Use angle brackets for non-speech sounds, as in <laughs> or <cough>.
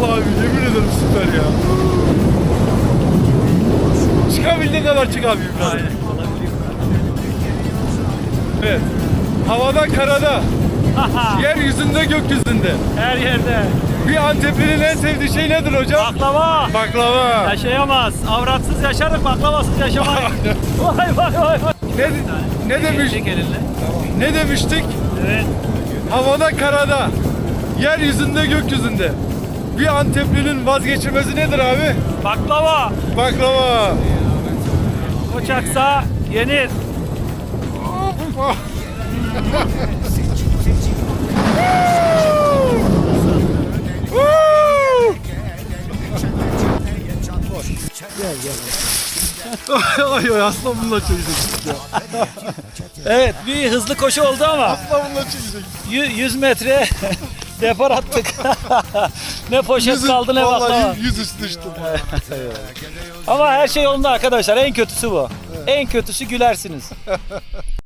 Vallahi abi yemin ederim süper ya. Çıkabildiğin kadar çık abi yukarı. Evet. Havada karada, <laughs> yeryüzünde gökyüzünde. Her yerde. Bir Antepli'nin en sevdiği şey nedir hocam? Baklava. Baklava. Yaşayamaz. Avratsız yaşarız, baklavasız yaşamayız. <laughs> vay vay vay vay. Ne, ne demiş? Ne demiştik? Evet. Havada karada, yeryüzünde gökyüzünde. Bir Antepli'nin vazgeçilmezi nedir abi? Baklava. Baklava. O çaksa yenir. Woo! ay ay aslan bununla çekecektik ya. Evet bir hızlı koşu oldu ama Aslan bununla çekecektik. yü- 100 metre depar attık. <laughs> ne poşet Yüzü- kaldı ne vallahi baklava. yüz üstü düştüm. <laughs> Ama her şey yolunda arkadaşlar. En kötüsü bu. En kötüsü gülersiniz. <laughs>